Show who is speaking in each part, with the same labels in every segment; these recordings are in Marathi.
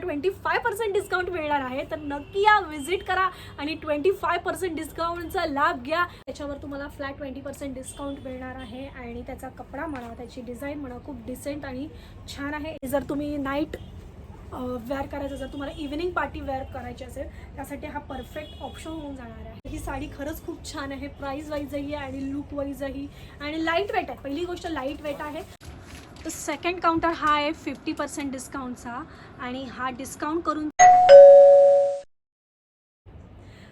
Speaker 1: ट्वेंटी फाय पर्सेंट डिस्काउंट मिळणार आहे. तर नक्की या व्हिजिट करा आणि ट्वेंटी फाय पर्सेंट डिस्काउंटचा लाभ घ्या. त्याच्यावर तुम्हाला फ्लॅट ट्वेंटी पर्सेंट डिस्काउंट मिळणार आहे आणि त्याचा कपडा म्हणा त्याची डिझाईन म्हणा खूप डिसेंट आणि छान आहे. जर तुम्ही नाईट वेअर करायचं जर तुम्हाला इव्हिनिंग पार्टी वेअर करायची असेल त्यासाठी हा परफेक्ट ऑप्शन होऊन जाणार आहे. ही साडी खरंच खूप छान आहे. प्राईस वाईजही आणि लुक वाईजही आणि लाइट वेट आहे. पहिली गोष्ट लाइट वेट आहे. तर सेकंड काउंटर हा आहे फिफ्टी पर्सेंट डिस्काउंटचा आणि हा डिस्काउंट करून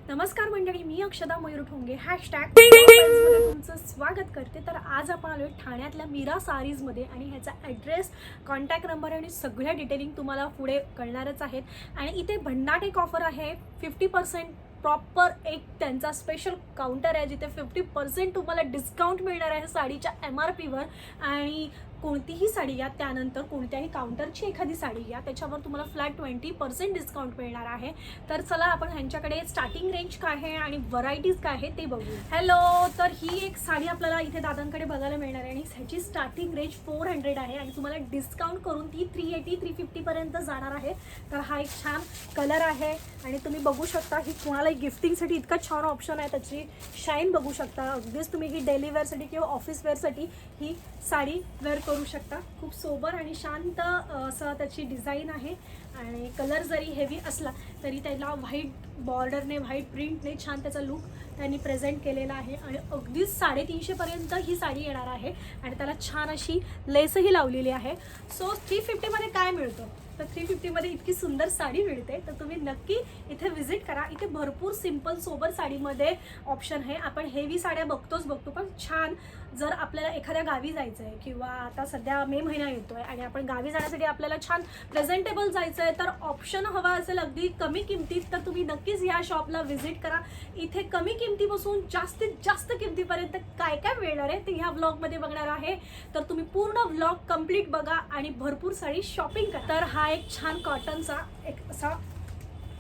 Speaker 1: नमस्कार मंडळी मी अक्षदा मयूर ठोंगे. हॅशटॅग तुमचं स्वागत करते. तर आज आपण आलोय ठाण्यातल्या मीरा सारीजमध्ये आणि ह्याचा ॲड्रेस कॉन्टॅक्ट नंबर आणि सगळ्या डिटेलिंग तुम्हाला पुढे कळणारच आहेत. आणि इथे भन्नाट एक ऑफर आहे. फिफ्टी पर्सेंट प्रॉपर एक त्यांचा स्पेशल काउंटर आहे जिथे फिफ्टी पर्सेंट तुम्हाला डिस्काउंट मिळणार आहे साडीच्या एम आर पीवर आणि कोणतीही साडी घ्या त्यानंतर कोणत्याही काउंटरची एखादी साडी घ्या त्याच्यावर तुम्हाला फ्लॅट ट्वेंटी पर्सेंट डिस्काउंट मिळणार आहे. तर चला आपण ह्यांच्याकडे स्टार्टिंग रेंज काय आहे आणि व्हरायटीज काय आहे ते बघू. हॅलो तर ही एक साडी आपल्याला इथे दादांकडे बघायला मिळणार आहे आणि ह्याची स्टार्टिंग रेंज फोर हंड्रेड आहे आणि तुम्हाला डिस्काउंट करून ती थ्री एटी थ्री फिफ्टीपर्यंत जाणार आहे. तर हा एक छान कलर आहे आणि तुम्ही बघू शकता ही कोणालाही गिफ्टिंगसाठी इतका छान ऑप्शन आहे त्याची शाईन बघू शकता. अगदीच तुम्ही ही डेली वेअरसाठी किंवा ऑफिस वेअरसाठी ही साडी वेअर करू शकता. खूप सोबर आणि शांत असं त्याची डिझाईन आहे. आणि कलर जरी हेवी असला तरी त्याला व्हाईट बॉर्डरने व्हाईट प्रिंटने छान त्याचा लुक त्यांनी प्रेझेंट केलेला आहे. आणि अगदीच साडेतीनशेपर्यंत ही साडी येणार आहे. आणि त्याला छान अशी लेसही लावलेली आहे. सो थ्री फिफ्टीमध्ये काय मिळतं? तर थ्री फिफ्टीमध्ये इतकी सुंदर साडी मिळते. तर तुम्ही नक्की इथे व्हिजिट करा. इथे भरपूर सिंपल सोबर साडीमध्ये ऑप्शन आहे. आपण हेवी साड्या बघतोच बघतो. पण छान जर आपल्याला एखाद्या गावी जायचं आहे किंवा आता सध्या मे महिना येतो आहे आणि आपण गावी जाण्यासाठी आपल्याला छान प्रेझेंटेबल जायचं आहे तर ऑप्शन हवा असेल अगदी कमी किमतीत तर तुम्ही नक्कीच ह्या शॉपला व्हिजिट करा. इथे कमी किमतीपासून जास्तीत जास्त किमतीपर्यंत काय काय मिळणार आहे ते ह्या व्लॉगमध्ये बघणार आहे. तर तुम्ही पूर्ण ब्लॉग कंप्लीट बघा आणि भरपूर साडी शॉपिंग करा. तर हा हा एक छान कॉटनचा एक असा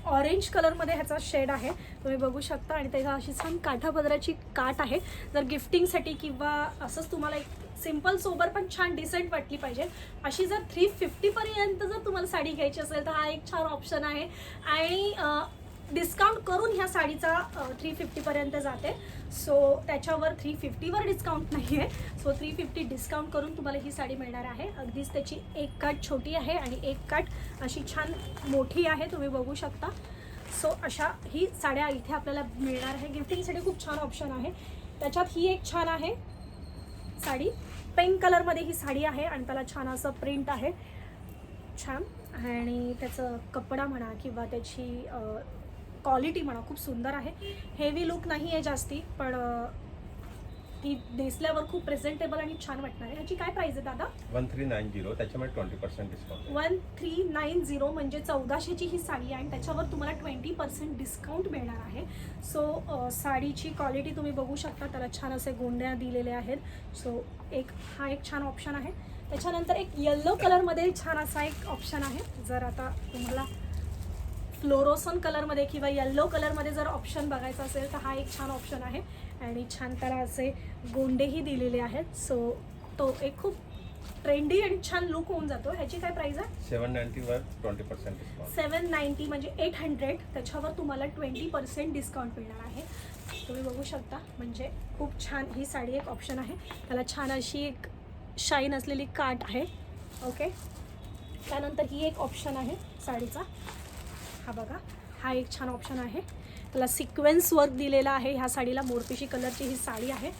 Speaker 1: ऑरेंज कलरमध्ये ह्याचा शेड आहे. तुम्ही बघू शकता आणि त्याचा अशी छान काठापदराची काठ आहे. जर गिफ्टिंगसाठी किंवा असंच तुम्हाला एक सिंपल सोबर पण छान डिसेंट वाटली पाहिजे. अशी जर थ्री फिफ्टीपर्यंत जर तुम्हाला साडी घ्यायची असेल तर हा एक छान ऑप्शन आहे. आणि डिस्काउंट करून ह्या साडीचा थ्री फिफ्टीपर्यंत जाते. सो त्याच्यावर थ्री फिफ्टीवर डिस्काउंट नाही आहे सो थ्री फिफ्टी डिस्काउंट करून तुम्हाला ही साडी मिळणार आहे. अगदीच त्याची एक काट छोटी आहे आणि एक कट अशी छान मोठी आहे तुम्ही बघू शकता. सो अशा ही साड्या इथे आपल्याला मिळणार आहे. गिफ्टिंगसाठी खूप छान ऑप्शन आहे. त्याच्यात ही एक छान आहे साडी. पिंक कलरमध्ये ही साडी आहे आणि त्याला छान असं प्रिंट आहे. छान. आणि त्याचं कपडा म्हणा किंवा त्याची क्वालिटी म्हणा खूप सुंदर आहे. हेवी लुक नाही आहे जास्ती पण ती नेसल्यावर खूप प्रेझेंटेबल आणि छान वाटणार आहे. ह्याची काय प्राईस आहे दादा?
Speaker 2: वन थ्री नाईन झिरो त्याच्यामध्ये twenty percent discount
Speaker 1: one three nine zero म्हणजे चौदाशेची ही साडी आहे आणि त्याच्यावर तुम्हाला ट्वेंटी पर्सेंट डिस्काउंट मिळणार आहे. सो साडीची क्वालिटी तुम्ही बघू शकता त्याला छान असे गोंड्या दिलेले आहेत. सो एक हा एक छान ऑप्शन आहे. त्याच्यानंतर एक येल्लो कलरमध्ये छान असा एक ऑप्शन आहे. जर आता तुम्हाला फ्लोरोसन कलरमध्ये किंवा येल्लो कलरमध्ये जर ऑप्शन बघायचं असेल तर हा एक छान ऑप्शन आहे. आणि छान त्याला असे गोंडेही दिलेले आहेत. सो तो एक खूप ट्रेंडी आणि छान लुक होऊन जातो. ह्याची काय प्राईस आहे?
Speaker 2: Seven नाईन्टीवर twenty percent discount
Speaker 1: seven ninety म्हणजे एट हंड्रेड त्याच्यावर तुम्हाला ट्वेंटी पर्सेंट डिस्काउंट मिळणार आहे. तुम्ही बघू शकता. म्हणजे खूप छान ही साडी एक ऑप्शन आहे. त्याला छान अशी एक शाईन असलेली काठ आहे. ओके त्यानंतर ही एक ऑप्शन आहे साडीचा. हा बघा हा एक छान ऑप्शन आहे. त्याला सिक्वेन्स वर्क दिलेला आहे ह्या साडीला. मोरपिशी कलरची ही साडी आहे.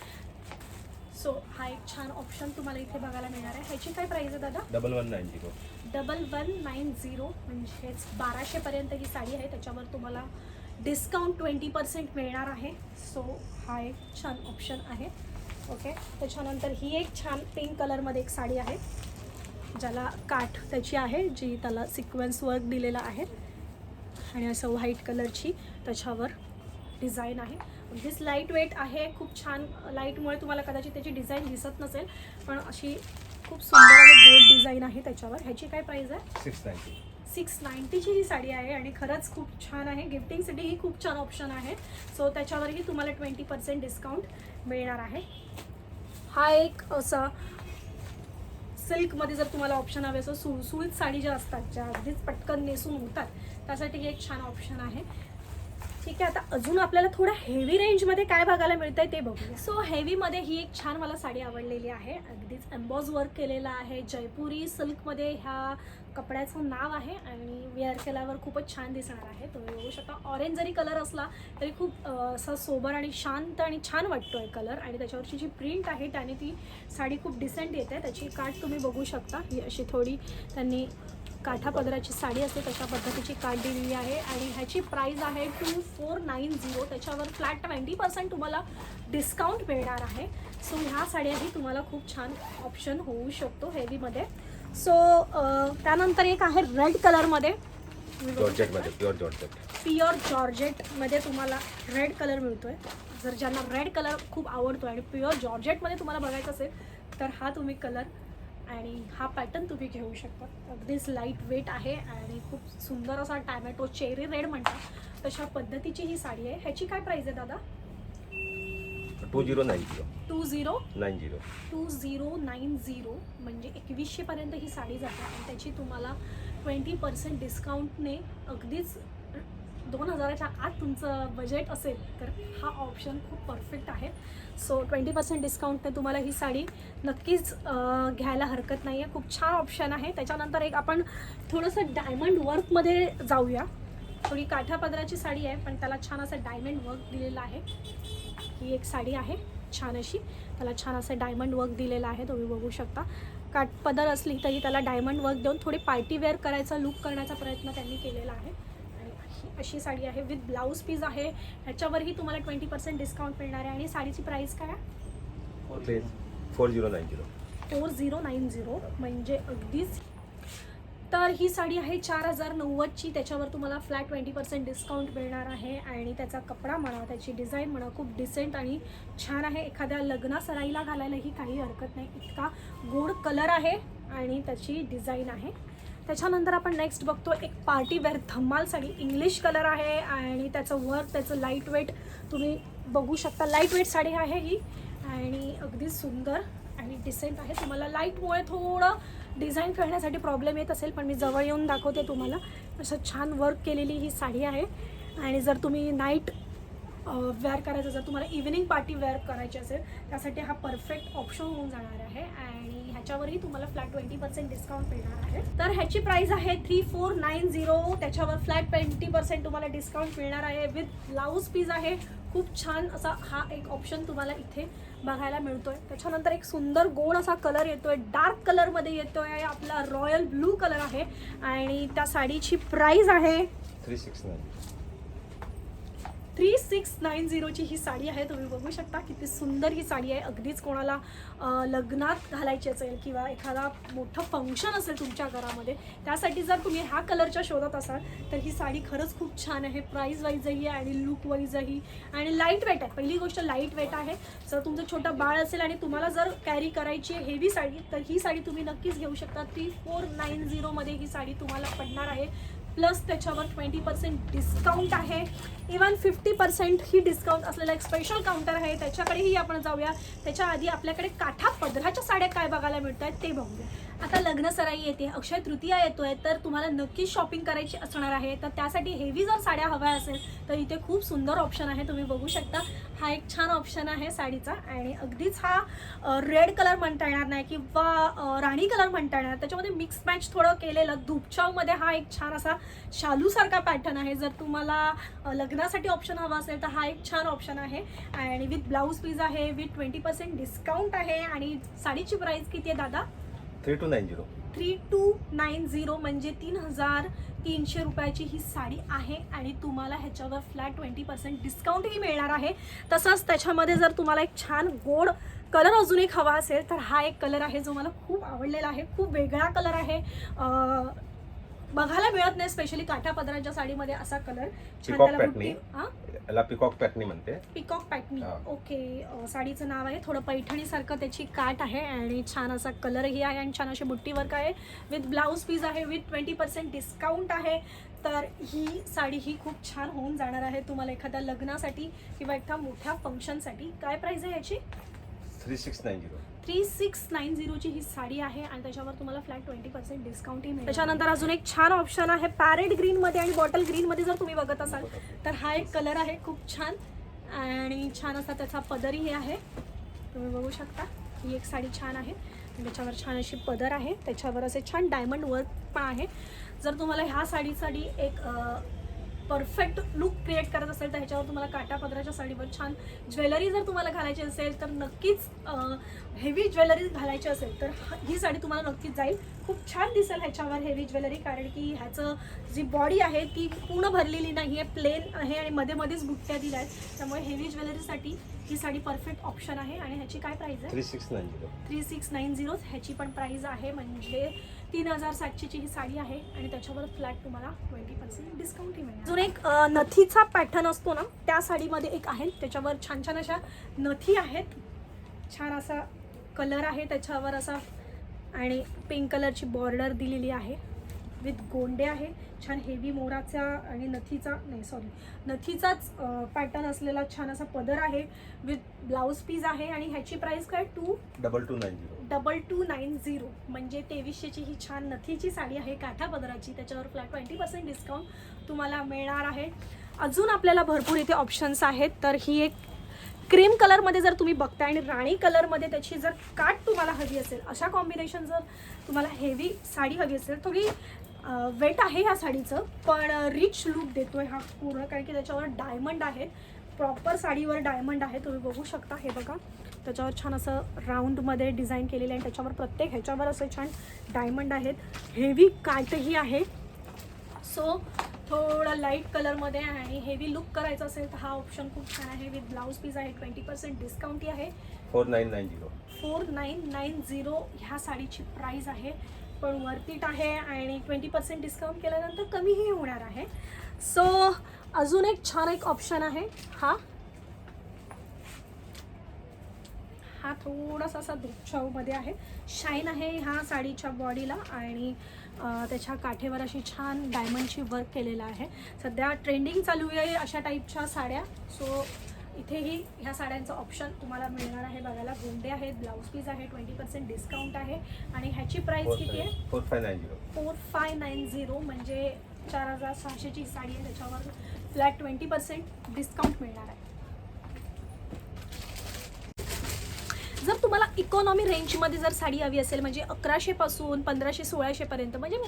Speaker 1: सो हा एक छान ऑप्शन तुम्हाला इथे बघायला मिळणार आहे. ह्याची काय प्राईस आहे दादा?
Speaker 2: Double one nine zero
Speaker 1: double one nine zero म्हणजेच बाराशेपर्यंत ही साडी आहे. त्याच्यावर तुम्हाला डिस्काउंट ट्वेंटी पर्सेंट मिळणार आहे. सो हा एक छान ऑप्शन आहे. ओके त्याच्यानंतर ही एक छान पिंक कलरमध्ये एक साडी आहे. ज्याला काठ त्याची आहे जी त्याला सिक्वेन्स वर्क दिलेला आहे. आणि असं व्हाईट कलरची त्याच्यावर डिझाईन आहे. अगदीच लाइट वेट आहे खूप छान लाईटमुळे तुम्हाला कदाचित त्याची डिझाईन दिसत नसेल पण अशी खूप सुंदर आणि गोल्ड डिझाईन आहे त्याच्यावर. ह्याची काय प्राईस आहे?
Speaker 2: सिक्स नाईन्टी
Speaker 1: सिक्स नाईन्टीची ही साडी आहे आणि खरंच खूप छान आहे. गिफ्टिंगसाठी ही खूप छान ऑप्शन आहे. सो त्याच्यावरही तुम्हाला ट्वेंटी पर्सेंट डिस्काउंट मिळणार आहे. हा एक असा सिल्कमध्ये जर तुम्हाला ऑप्शन हवे असं सुळसुळीत साडी ज्या असतात ज्या अगदीच पटकन नेसून होतात त्यासाठी हे एक छान ऑप्शन आहे. ठीक आहे आता अजून आपल्याला थोडं हेवी रेंजमध्ये काय बघायला मिळतं आहे ते बघूया. सो हेवीमध्ये ही एक छान मला साडी आवडलेली आहे. अगदीच एम्बॉज वर्क केलेला आहे. जयपुरी सिल्कमध्ये ह्या कपड्याचं नाव आहे आणि वेअर केल्यावर खूपच छान दिसणार आहे. तुम्ही बघू शकता ऑरेंज जरी कलर असला तरी खूप असं असा सोबर आणि शांत आणि छान वाटतोय कलर आणि त्याच्यावरची जी प्रिंट आहे त्याने ती साडी खूप डिसेंट येते. त्याची काठ तुम्ही बघू शकता. ही अशी थोडी त्यांनी काठा पदराची साडी असते तशा पद्धतीची काठ दिलेली आहे. आणि ह्याची प्राईज आहे टू फोर नाईन झिरो त्याच्यावर फ्लॅट ट्वेंटी पर्सेंट तुम्हाला डिस्काउंट मिळणार आहे. सो ह्या साड्याही तुम्हाला खूप छान ऑप्शन होऊ शकतो हेवीमध्ये सो त्यानंतर एक आहे रेड कलरमध्ये
Speaker 2: जॉर्जेटमध्ये प्युअर जॉर्जेट
Speaker 1: प्युअर जॉर्जेटमध्ये तुम्हाला रेड कलर मिळतोय. जर ज्यांना रेड कलर खूप आवडतो आणि प्युअर जॉर्जेटमध्ये तुम्हाला बघायचं असेल तर हा तुम्ही कलर आणि हा पॅटर्न तुम्ही घेऊ शकता. अगदीच लाइट वेट आहे आणि खूप सुंदर असा टॅमॅटो चेरी रेड म्हणतात. तशा पद्धतीची ही साडी आहे. ह्याची काय प्राईस आहे दादा?
Speaker 2: Two zero nine zero.
Speaker 1: Two zero?
Speaker 2: Nine zero.
Speaker 1: Two zero nine zero म्हणजे एकवीसशेपर्यंत ही साडी जाते आणि त्याची तुम्हाला ट्वेंटी पर्सेंट डिस्काउंटने अगदीच दोन हजाराच्या आत तुमचं बजेट असेल तर हा ऑप्शन खूप परफेक्ट आहे. सो ट्वेंटी पर्सेंट डिस्काउंटने तुम्हाला ही साडी नक्कीच अं, घ्यायला हरकत नाही आहे खूप छान ऑप्शन आहे. त्याच्यानंतर एक आपण थोडंसं डायमंड वर्कमध्ये जाऊया. थोडी काठा पदराची साडी आहे पण त्याला छान असं डायमंड वर्क दिलेलं आहे. ही एक साडी आहे छान अशी. त्याला छान असं डायमंड वर्क दिलेलं आहे तुम्ही बघू शकता. काठ पदर असली तरी त्याला डायमंड वर्क देऊन थोडी पार्टी वेअर करायचा लुक करण्याचा प्रयत्न त्यांनी केलेला आहे. आणि ही अशी साडी आहे विथ ब्लाऊज पीस आहे. ह्याच्यावरही तुम्हाला ट्वेंटी पर्सेंट डिस्काउंट मिळणार आहे. आणि साडीची प्राईस काय आहे?
Speaker 2: Four zero nine zero
Speaker 1: four zero nine zero म्हणजे अगदीच तर ही साडी आहे चार हजार नव्वदची. त्याच्यावर तुम्हाला फ्लॅट ट्वेंटी पर्सेंट डिस्काउंट मिळणार आहे. आणि त्याचा कपडा म्हणा त्याची डिझाईन म्हणा खूप डिसेंट आणि छान आहे. एखाद्या लग्ना सराईला घालायलाही काही हरकत नाही. इतका गोड कलर आहे आणि त्याची डिझाईन आहे. त्याच्यानंतर आपण नेक्स्ट बघतो एक पार्टी वेअर धम्माल साडी. इंग्लिश कलर आहे आणि त्याचं वर्क त्याचं लाइट वेट तुम्ही बघू शकता. लाइट वेट साडी आहे ही. आणि अगदी सुंदर आणि डिसेंट आहे. तुम्हाला लाईटमुळे थोडं डिझाईन करण्यासाठी प्रॉब्लेम येत असेल पण मी जवळ येऊन दाखवते तुम्हाला. असं छान वर्क केलेली ही साडी आहे. आणि जर तुम्ही नाईट वेअर करायचं जर तुम्हाला इव्हिनिंग पार्टी वेअर करायची असेल त्यासाठी हा परफेक्ट ऑप्शन होऊन जाणार आहे. आणि ह्याच्यावरही तुम्हाला फ्लॅट ट्वेंटी पर्सेंट डिस्काउंट मिळणार आहे. तर ह्याची प्राईस आहे थ्री फोर नाईन झिरो त्याच्यावर फ्लॅट ट्वेंटी पर्सेंट तुम्हाला डिस्काउंट मिळणार आहे. विथ ब्लाऊज पीस आहे. खूप छान असा हा एक ऑप्शन तुम्हाला इथे बघायला मिळतोय. त्याच्यानंतर एक सुंदर गोड असा कलर येतोय. डार्क कलरमध्ये येतोय. आपला रॉयल ब्लू कलर आहे. आणि त्या साडीची प्राईज आहे.
Speaker 2: Three six nine
Speaker 1: three six nine झिरोची ही साडी आहे. तुम्ही बघू शकता किती सुंदर ही साडी आहे. अगदीच कोणाला लग्नात घालायची असेल किंवा एखादा मोठं फंक्शन असेल तुमच्या घरामध्ये त्यासाठी जर तुम्ही ह्या कलरच्या शोधात असाल तर ही साडी खरंच खूप छान आहे. प्राईज वाईजही आणि लुक वाईजही आणि लाइट वेट आहे. पहिली गोष्ट लाइट वेट आहे. जर तुमचं छोटं बाळ असेल आणि तुम्हाला जर कॅरी करायची आहे हेवी साडी तर ही साडी तुम्ही नक्कीच घेऊ शकता. थ्री फोर नाईन झिरोमध्ये ही साडी तुम्हाला पडणार आहे. प्लस त्याच्यावर ट्वेंटी पर्सेंट डिस्काउंट आहे. इवन फिफ्टी पर्सेंट ही डिस्काउंट असलेला एक स्पेशल काउंटर आहे. त्याच्याकडेही आपण जाऊया. त्याच्या आधी आपल्याकडे काठा पदराच्या साड्या काय बघायला मिळत आहेत ते बघूया. आता लग्न सराई येते अक्षय तृतीया येतोय तर तुम्हाला नक्कीच शॉपिंग करायची असणार आहे. तर त्यासाठी हेवी जर साड्या हव्या असेल तर इथे खूप सुंदर ऑप्शन आहे. तुम्ही बघू शकता हा एक छान ऑप्शन आहे साडीचा. आणि अगदीच हा रेड कलर म्हणता येणार नाही किंवा राणी कलर म्हणता येणार त्याच्यामध्ये मिक्स मॅच थोडं केलेलं धूपचावमध्ये हा एक छान असा शालूसारखा पॅटर्न आहे. जर तुम्हाला लग्नासाठी ऑप्शन हवा असेल तर हा एक छान ऑप्शन आहे. आणि विथ ब्लाऊज पीस आहे विथ ट्वेंटी पर्सेंट डिस्काउंट आहे. आणि साडीची प्राईस किती आहे दादा?
Speaker 2: Three two nine zero.
Speaker 1: Three two nine zero म्हणजे तीन हजार तीनशे रुपयाची ही साडी आहे आणि तुम्हाला ह्याच्यावर फ्लॅट ट्वेंटी पर्सेंट डिस्काउंटही मिळणार आहे. तसंच त्याच्यामध्ये जर तुम्हाला एक छान गोड कलर अजून एक हवा असेल तर हा एक कलर आहे जो मला खूप आवडलेला आहे. खूप वेगळा कलर आहे. बघायला मिळत नाही स्पेशली काठा पदराच्या साडीमध्ये असा कलर. हां?
Speaker 2: याला पिकॉक पॅटनी म्हणते.
Speaker 1: पिकॉक पॅटनी. ओके साडीचं नाव आहे थोडं पैठणीसारखं त्याची काठ आहे आणि छान असा कलरही आहे आणि छान अशी बुट्टी वर्क आहे. विथ ब्लाऊज पीस आहे विथ ट्वेंटी पर्सेंट डिस्काउंट आहे. तर ही साडी ही खूप छान होऊन जाणार आहे तुम्हाला एखाद्या लग्नासाठी किंवा एखाद्या मोठ्या फंक्शनसाठी काय प्राईस आहे याची?
Speaker 2: Three six nine zero
Speaker 1: three six nine झिरोची ही साडी आहे आणि त्याच्यावर तुम्हाला फ्लॅट ट्वेंटी पर्सेंट डिस्काउंटही मिळेल. त्याच्यानंतर अजून एक छान ऑप्शन आहे पॅरेट ग्रीनमध्ये आणि बॉटल ग्रीनमध्ये जर तुम्ही बघत असाल तर हा एक कलर आहे खूप छान. आणि छान असा त्याचा पदरही आहे. तुम्ही बघू शकता ही एक साडी छान आहे. आणि त्याच्यावर छान अशी पदर आहे. त्याच्यावर असे छान डायमंड वर्क पण आहे. जर तुम्हाला ह्या साडीसाठी एक परफेक्ट लुक क्रिएट करत असेल तर ह्याच्यावर तुम्हाला काटा पदराच्या साडीवर छान ज्वेलरी जर तुम्हाला घालायची असेल तर नक्कीच हेवी ज्वेलरी घालायची असेल तर ह- साडी तुम्हाला नक्कीच जाईल. खूप छान दिसेल ह्याच्यावर हेवी ज्वेलरी कारण की ह्याचं जी बॉडी आहे ती पूर्ण भरलेली नाही आहे प्लेन आहे आणि मध्ये मध्येच बुट्ट्या दिल्या आहेत. त्यामुळे हेवी ज्वेलरीसाठी ही साडी परफेक्ट ऑप्शन आहे. आणि ह्याची काय प्राईस आहे?
Speaker 2: Three six nine zero
Speaker 1: three six nine zero ह्याची पण प्राईज आहे. म्हणजे तीन हजार सातशेची ही साडी आहे आणि त्याच्यावर फ्लॅट तुम्हाला ट्वेंटी पर्सेंट डिस्काउंटही मिळेल अजून एक नथीचा पॅटर्न असतो ना त्या साडीमध्ये एक आहे. त्याच्यावर छान छान अशा नथी आहेत. छान असा कलर आहे त्याच्यावर असा आणि पिंक कलरची बॉर्डर दिलेली आहे. विथ गोंडे आहे. छान हेवी मोराचा आणि नथीचा नाही सॉरी नथीचाच पॅटर्न असलेला छान असा पदर आहे. विथ ब्लाऊज पीस आहे आणि ह्याची प्राइस काय? Two
Speaker 2: double two nine zero
Speaker 1: double two nine zero म्हणजे तेवीसशेची ही छान नथीची साडी आहे काठा पदराची त्याच्यावर फ्लॅट ट्वेंटी पर्सेंट डिस्काउंट तुम्हाला मिळणार आहे. अजून आपल्याला भरपूर इथे ऑप्शन्स आहेत. तर ही एक क्रीम कलरमध्ये जर तुम्ही बघताय आणि राणी कलरमध्ये त्याची जर काट तुम्हाला हवी असेल अशा कॉम्बिनेशन जर तुम्हाला हेवी साडी हवी असेल थोडी वेट आहे ह्या साडीचं पण रिच लुक देतोय हा पूर्ण कारण की त्याच्यावर डायमंड आहेत. प्रॉपर साडीवर डायमंड आहे तुम्ही बघू शकता. हे बघा. त्याच्यावर छान असं राऊंडमध्ये डिझाईन केलेलं आहे. त्याच्यावर प्रत्येक ह्याच्यावर असे छान डायमंड आहेत. हेवी काटही आहे. सो थोडा लाइट कलरमध्ये आणि हेवी लुक करायचं असेल तर हा ऑप्शन खूप छान आहे. विथ ब्लाऊज पीस आहे ट्वेंटी पर्सेंट डिस्काउंटही आहे.
Speaker 2: Four nine nine zero
Speaker 1: four nine nine zero ह्या साडीची प्राईस आहे. पण वर्थिट आहे आणि ट्वेंटी पर्सेंट डिस्काउंट केल्यानंतर कमीही होणार आहे. सो अजून एक छान एक ऑप्शन आहे. हा. हा थोडासा असा दुःछाऊमध्ये आहे. शाईन आहे ह्या साडीच्या बॉडीला आणि त्याच्या काठेवर अशी छान डायमंडची वर्क केलेलं आहे. सध्या ट्रेंडिंग चालू आहे अशा टाईपच्या साड्या. सो इथेही ह्या साड्यांचं ऑप्शन तुम्हाला मिळणार आहे बघायला. गोंडे आहेत ब्लाऊज पीस आहे ट्वेंटी पर्सेंट डिस्काउंट आहे. आणि ह्याची प्राईस किती आहे?
Speaker 2: Four five nine zero
Speaker 1: four five nine zero म्हणजे चार हजार सहाशेची साडी आहे त्याच्यावर फ्लॅट ट्वेंटी पर्सेंट डिस्काउंट मिळणार आहे. जर तुम्हाला इकॉनॉमी रेंजमध्ये जर साडी हवी असेल म्हणजे अकराशेपासून पंधराशे सोळाशेपर्यंत म्हणजे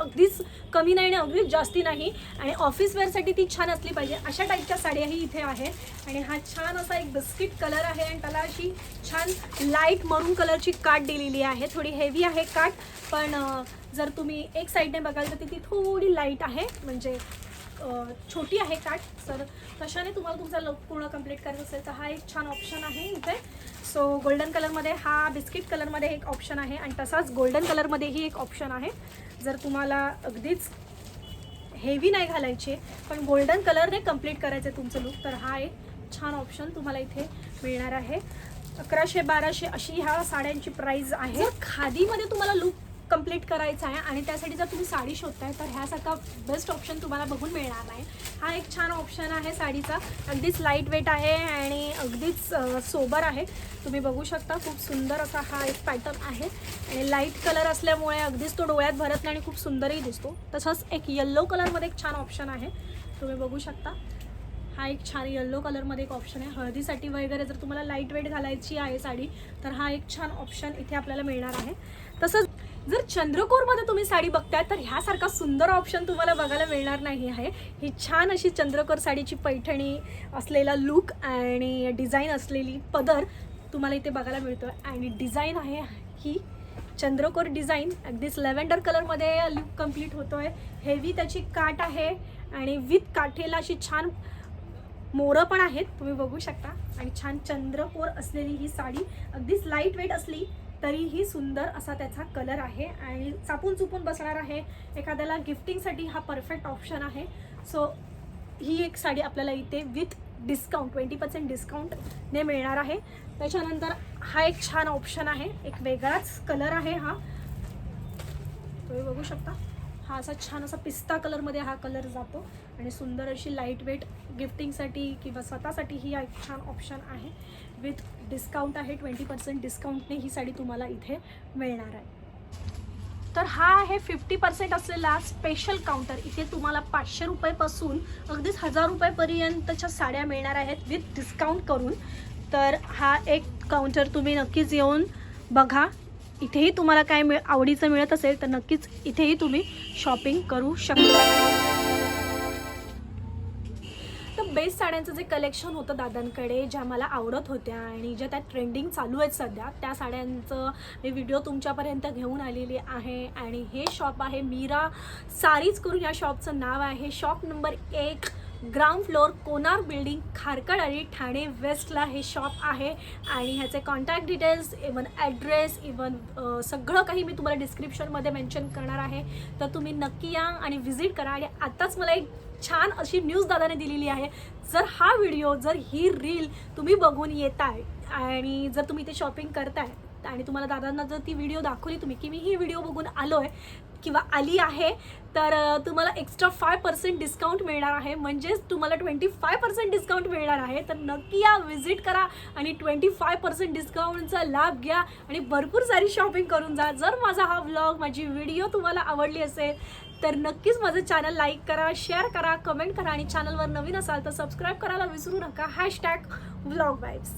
Speaker 1: अगदीच कमी नाही आणि अगदीच जास्ती नाही आणि ऑफिस वेअरसाठी ती छान असली पाहिजे. अशा टाईपच्या साड्याही इथे आहेत आणि हा छान असा एक बिस्किट कलर आहे आणि त्याला अशी छान लाइट मरून कलरची काट दिलेली आहे. थोडी हेवी आहे काट पण जर तुम्ही एक साईडने बघाल तर ती थोडी लाइट आहे म्हणजे छोटी आहे काट तर तशाने तुम्हाला तुमचा लुक पूर्ण कंप्लीट करायचं असेल तर हा एक छान ऑप्शन आहे इथे. सो गोल्डन कलरमध्ये हा बिस्किट कलरमध्ये एक ऑप्शन आहे आणि तसाच गोल्डन कलरमध्येही एक ऑप्शन आहे. जर तुम्हाला अगदीच हेवी नाही घालायचे पण गोल्डन कलरने कंप्लीट करायचं आहे तुमचं लुक तर हा एक छान ऑप्शन तुम्हाला इथे मिळणार आहे. अकराशे बाराशे अशी ह्या साड्यांची प्राईज आहे. खादीमध्ये तुम्हाला लुक कंप्लीट करायचा आहे आणि त्यासाठी जर तुम्ही साडी शोधताय तर ह्यासारखा बेस्ट ऑप्शन तुम्हाला बघून मिळणार नाही. हा एक छान ऑप्शन आहे साडीचा. अगदीच लाइट वेट आहे आणि अगदीच सोबर आहे. तुम्ही बघू शकता खूप सुंदर असा हा एक पॅटर्न आहे. आणि लाइट कलर असल्यामुळे अगदीच तो डोळ्यात भरत नाही आणि खूप सुंदरही दिसतो. तसंच एक येल्लो कलरमध्ये एक छान ऑप्शन आहे. तुम्ही बघू शकता. हा एक छान येल्लो कलरमध्ये एक ऑप्शन आहे. हळदीसाठी वगैरे जर तुम्हाला लाइट वेट घालायची आहे साडी तर हा एक छान ऑप्शन इथे आपल्याला मिळणार आहे. तसंच जर चंद्रकोरमध्ये तुम्ही साडी बघताय तर ह्यासारखा सुंदर ऑप्शन तुम्हाला बघायला मिळणार नाही आहे. ही छान अशी चंद्रकोर साडीची पैठणी असलेला लुक आणि डिझाईन असलेली पदर तुम्हाला इथे बघायला मिळतो आणि डिझाईन आहे ही चंद्रकोर डिझाईन अगदीच लॅव्हेंडर कलरमध्ये लुक कंप्लीट होतो आहे हेवी त्याची काट आहे आणि विथ काठेला अशी छान मोरं पण आहेत. तुम्ही बघू शकता. आणि छान चंद्रकोर असलेली ही साडी. अगदीच लाइट वेट असली तरीही सुंदर असा त्याचा कलर आहे आणि चापून चुपून बसणार आहे. एखाद्याला गिफ्टिंगसाठी हा परफेक्ट ऑप्शन आहे. सो ही एक साडी आपल्याला इथे विथ डिस्काउंट ट्वेंटी पर्सेंट डिस्काउंटने मिळणार आहे. त्याच्यानंतर हा एक छान ऑप्शन आहे. एक वेगळाच कलर आहे हा. तुम्ही बघू शकता. हा असा छान असा पिस्ता कलरमध्ये हा कलर जातो आणि सुंदर अशी लाइट वेट गिफ्टिंगसाठी किंवा स्वतःसाठी ही एक छान ऑप्शन आहे. विथ डिस्काउंट आहे ट्वेंटी पर्सेंट डिस्काउंटने ही साडी तुम्हाला इथे मिळणार आहे. तर हा आहे फिफ्टी पर्सेंट असलेला स्पेशल काउंटर इथे तुम्हाला पाचशे रुपयेपासून अगदीच हजार रुपयेपर्यंतच्या साड्या मिळणार आहेत विथ डिस्काउंट करून. तर हा एक काउंटर तुम्ही नक्कीच येऊन बघा. इथेही तुम्हाला काय मिळ आवडीचं मिळत असेल तर नक्कीच इथेही तुम्ही शॉपिंग करू शकता. तर बेस्ट साड्यांचं जे कलेक्शन होतं दादांकडे ज्या मला आवडत होत्या आणि ज्या त्या ट्रेंडिंग चालू आहेत सध्या त्या साड्यांचं मी व्हिडिओ तुमच्यापर्यंत घेऊन आलेली आहे. आणि हे शॉप आहे मीरा सारीज करून या शॉपचं नाव आहे. शॉप नंबर एक ground floor Konar building Kharkad आणि ठाणे वेस्टला हे शॉप आहे. आणि ह्याचे contact details even address even सगळं काही मी तुम्हाला डिस्क्रिप्शनमध्ये मेन्शन करणार आहे. तर तुम्ही नक्की या आणि व्हिजिट करा. आणि आत्ताच मला एक छान अशी न्यूज दादाने दिलेली आहे. जर हा व्हिडिओ जर ही रील तुम्ही बघून येताय आणि जर तुम्ही इथे शॉपिंग करताय आणि तुम्हाला दादांना जर ती व्हिडिओ दाखवली तुम्ही की मी ही व्हिडिओ बघून आलो आहे किंवा आली आहे तर तुम्हाला एक्स्ट्रा फाय पर्सेंट डिस्काउंट मिळणार आहे. म्हणजेच तुम्हाला ट्वेंटी फाय पर्सेंट डिस्काउंट मिळणार आहे. तर नक्की या व्हिजिट करा आणि ट्वेंटी फाय पर्सेंट डिस्काउंटचा लाभ घ्या आणि भरपूर सारी शॉपिंग करून जा. जर माझा हा व्लॉग माझी व्हिडिओ तुम्हाला आवडली असेल तर नक्कीच माझं चॅनल लाईक करा शेअर करा कमेंट करा आणि चॅनलवर नवीन असाल तर सबस्क्राईब करायला विसरू नका. Hashtag vlog vibes